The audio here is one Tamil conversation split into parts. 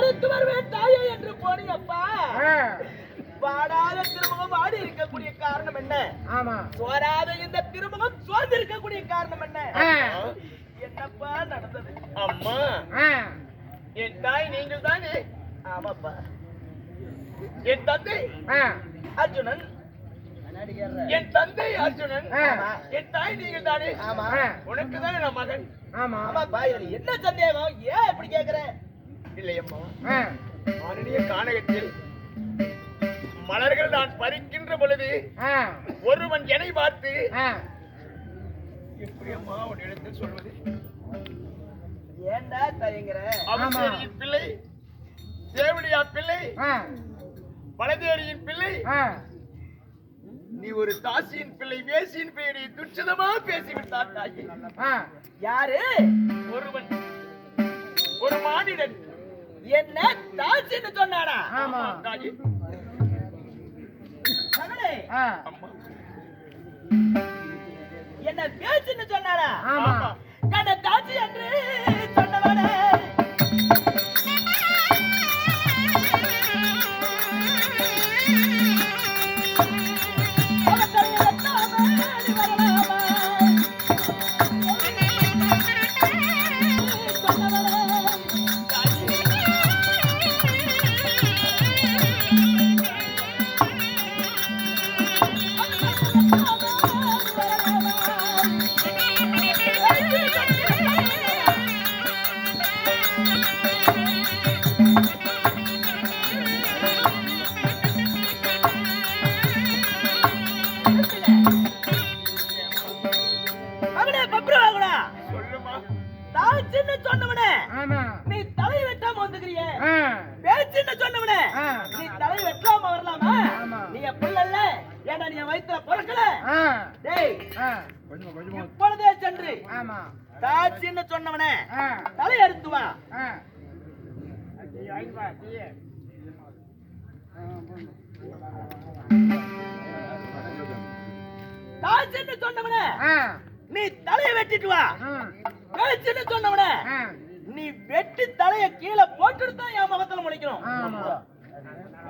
மருத்துவர் வேண்டாயே என்று போனியப்பா. பாடாத திருமுகம் ஆடி இருக்கக்கூடிய காரணம் என்ன? ஆமா. சோராத இந்த திருமுகம் சோர்ந்து இருக்கக்கூடிய காரணம் என்ன? என்னப்பா நடந்தது? அம்மா. என் தாய் நீங்கள் தானே? ஆமாப்பா. என் தந்தை அர்ஜுனன். என் தந்தை அர்ஜுனன். என் தாய் நீங்கள் தானே? உனக்கு தானே நான் மகன். ஆமா. ஆமா இதுல என்ன சந்தேகம்? ஏன் இப்படி கேக்குறேன் இல்லை அம்மா ஆ. ஆனடிய கானகத்தில் மலர்கள் நான் பறிக்கின்ற பொழுது. ஒருவன் என்னை பார்த்து. எப்படி அம்மா உன்னிடத்தில் சொல்வது ஏன்டா தயங்குற அவசேரியின் பிள்ளை தேவடியா பிள்ளை. பலதேரியின் பிள்ளை. நீ ஒரு தாசியின் பிள்ளை வேசியின் பெயரை துச்சதமா பேசிவிட்டார் தாயே. யாரு ஒருவன் ஒரு மானிடன் என்ன தாச்சின்னு சொன்னானா ஆமா. ஆ. அம்மா. என்ன பேச்சுன்னு சொன்னானா ஆமா. கண்ட தாச்சி நீ தலை வெட்டாம வரலாமா. நீ என் பிள்ளை இல்ல ஏன்னா நீ வயித்துல பிறக்கல. டேய். இப்பொழுதே சென்று ஆமா தாச்சின்னு சொன்னவனே ஆ. தலை அறுத்து வா சொன்னவனே. நீ தலையை வெட்டிட்டு வா ஆ. பேச்சுன்னு சொன்னவனே. நீ வெட்டி தலைய கீழே போட்டுட்டு தான் என் முகத்துல முழிக்கணும் ஆமா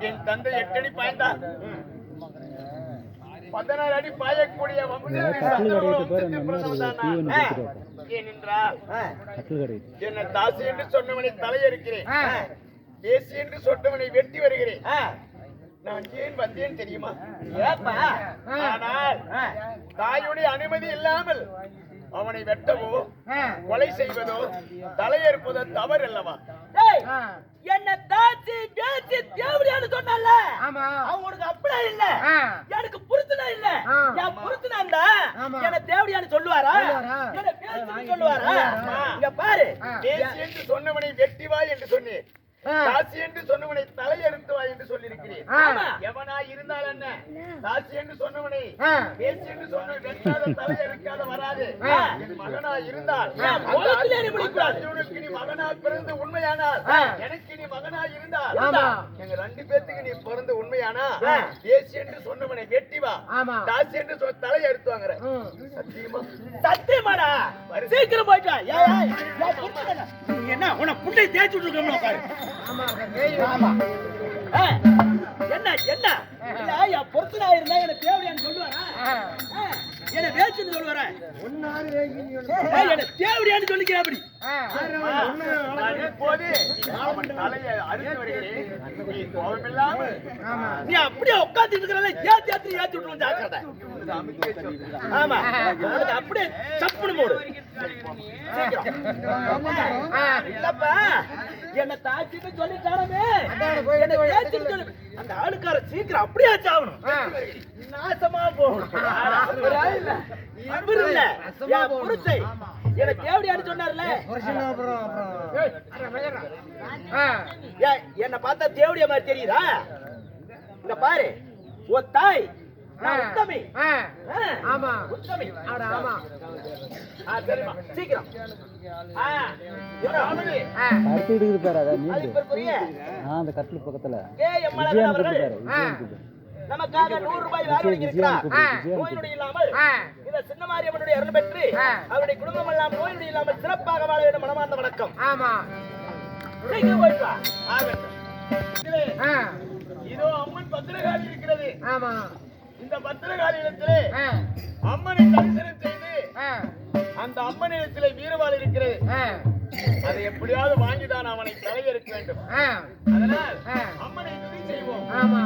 என் தந்தை எட்டடி பாய்ந்தார் பதினாறு அடி பாயக்கூடிய. என்னை? தாசி என்று சொன்னவனை தலையறுக்கிறேன். பேசி என்று சொன்னவனை வெட்டி வருகிறேன். நான் ஏன் வந்தேன் தெரியுமா? ஏப்பா? ஆனால். தாயுடைய அனுமதி இல்லாமல் அவனை வெட்டவோ. கொலை செய்வதோ தலையறுப்பதோ தவறு அல்லவா. என்ன தாச்சி பேச்சு தேவடியான்னு சொன்னல உனக்கு அப்படியே இல்ல. எனக்கு புருத்தனா இல்ல. என் இருந்தா ஆமா. என்ன தேவடியான்னு சொல்லுவாரா? என்ன பேச்சுன்னு சொல்லுவாரா? இங்க பாரு ஆ. பேசி என்று சொன்னவனை வெட்டி வா என்று சொன்னேன். தாசி என்று சொன்னவனை தலையறுத்து வா என்று ஆ. எவனா இருந்தால் என்ன? தாசி என்று சொன்னவனை. பேசி என்று சொன்ன வெட்டாத தலையறுக்காத வராது. ஆ. என் மகனா இருந்தால் நீ மகனா பிறந்து உண்மையானால். எனக்கு நீ மகனா இருந்தால். எங்க ரெண்டு பேத்துக்கு நீ பிறந்து உண்மையானா. பேசி என்று சொன்னவனை வெட்டி வா. என்று சொன்ன தலை எடுத்து வாங்குற. சத்தியமா? சத்தியமாடா. சீக்கிரம் போயிட்டு என்ன உன புண்டை தேய்ச்சி விட்டுருக்கோம்னு உட்காரு. ஆமா ஆமா. என்ன என்ன? என் பொருத்தனா இருந்தா என்ன தேவடியான்னு சொல்லுவாரா? என்ன வேச்சுன்னு என்ன தேவடியான்னு சொல்லிக்கிறேன் அப்படி நீ கோபமில்லாமல் ஆமா. நீ அப்படியே உட்கார்ந்துட்டு இருக்கிறல ஏத்தி ஏத்தி ஏத்தி விட்டுரும் ஜாக்கிரதை. ஆமா. அப்படியே சப்புனு போடு. இல்லப்பா என்ன தாச்சின்னு சொல்லிட்டாரமே என்ன அந்த ஆளுக்கார சீக்கிரம் அப்படியே சாவணும் ஆ. நாசமா போகணும் அவரா இல்ல. இவரு இல்ல. நாசமா என் போகணும். புருஷை? என்ன தேவடியான்னு சொன்னார்ல. என்ன பார்த்தா தேவடியா மாதிரி தெரியுதா? இங்க பாரு. உன் தாய். உத்தமி. ஆ. ஆ. ஆமா. உத்தமி. அட, ஆமா. ஆ, சரிம்மா. சீக்கிரம். அடுத்து ஆ. அந்த கட்டில் பக்கத்துல. நமக்காக நூறு ரூபாய் வாரி இருக்கிறார். நோய் நொடி இல்லாமல். இந்த சின்ன மாரியம்மனுடைய அருள் பெற்று. அவருடைய குடும்பம் எல்லாம் நோய் நொடி இல்லாமல் சிறப்பாக வாழ வேண்டும் மனமார்ந்த வணக்கம். ஆமா. இதே, அம்மன் பத்திரகாளி இருக்கிறது. ஆமா. இந்த பத்திரகாளியிடத்திலே ஆ, அம்மனை தரிசனம் செய்து அந்த அம்மனிடத்திலே வீரவாள் இருக்கிறது. அதை எப்படியாவது வாங்கிதான் அவனை தலையெடுக்க வேண்டும். அதனால். அம்மனை துதி செய்வோம். ஆமா.